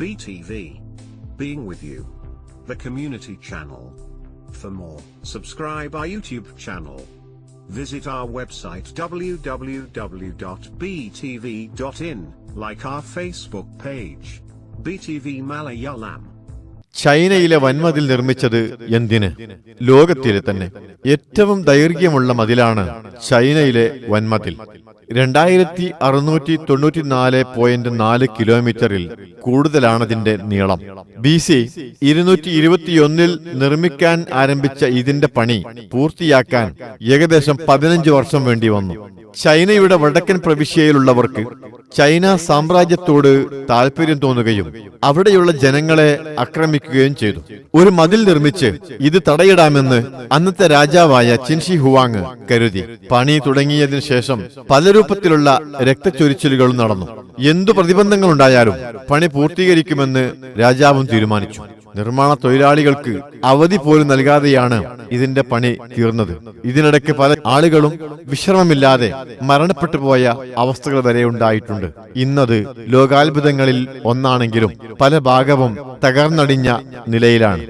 BTV. Being with you. The community channel. For more, subscribe our YouTube channel. Visit our website www.btv.in, like our Facebook page. BTV Malayalam. ചൈനയിലെ വൻമതിൽ നിർമ്മിച്ചത് എന്തിന്? ലോകത്തിലെ തന്നെ. ഏറ്റവും ദൈർഘ്യമുള്ള മതിലാണ് ചൈനയിലെ വൻമതിൽ. രണ്ടായിരത്തി അറുന്നൂറ്റി തൊണ്ണൂറ്റിനാല് പോയിന്റ് നാല് കിലോമീറ്ററിൽ കൂടുതലാണതിന്റെ നീളം. ബി സി ഇരുന്നൂറ്റി ഇരുപത്തിയൊന്നിൽ നിർമ്മിക്കാൻ ആരംഭിച്ച ഇതിന്റെ പണി പൂർത്തിയാക്കാൻ ഏകദേശം പതിനഞ്ച് വർഷം വേണ്ടി വന്നു. ചൈനയുടെ വടക്കൻ പ്രവിശ്യയിലുള്ളവർക്ക് ചൈന സാമ്രാജ്യത്തോട് താല്പര്യം തോന്നുകയും അവിടെയുള്ള ജനങ്ങളെ ആക്രമിക്കുകയും ചെയ്തു. ഒരു മതിൽ നിർമ്മിച്ച് ഇത് തടയിടാമെന്ന് അന്നത്തെ രാജാവായ ചിൻഷി ഹുവാങ് കരുതി. പണി തുടങ്ങിയതിനു ശേഷം പല രൂപത്തിലുള്ള നടന്നു. എന്തു പ്രതിബന്ധങ്ങളുണ്ടായാലും പണി പൂർത്തീകരിക്കുമെന്ന് രാജാവും തീരുമാനിച്ചു. നിർമ്മാണ തൊഴിലാളികൾക്ക് അവധി പോലും നൽകാതെയാണ് ഇതിന്റെ പണി തീർന്നത്. ഇതിനിടയ്ക്ക് പല ആളുകളും വിശ്രമമില്ലാതെ മരണപ്പെട്ടു പോയ അവസ്ഥകൾ വരെ ഉണ്ടായിട്ടുണ്ട്. ഇന്നത് ലോകാത്ഭുതങ്ങളിൽ ഒന്നാണെങ്കിലും പല ഭാഗവും തകർന്നടിഞ്ഞ നിലയിലാണ്.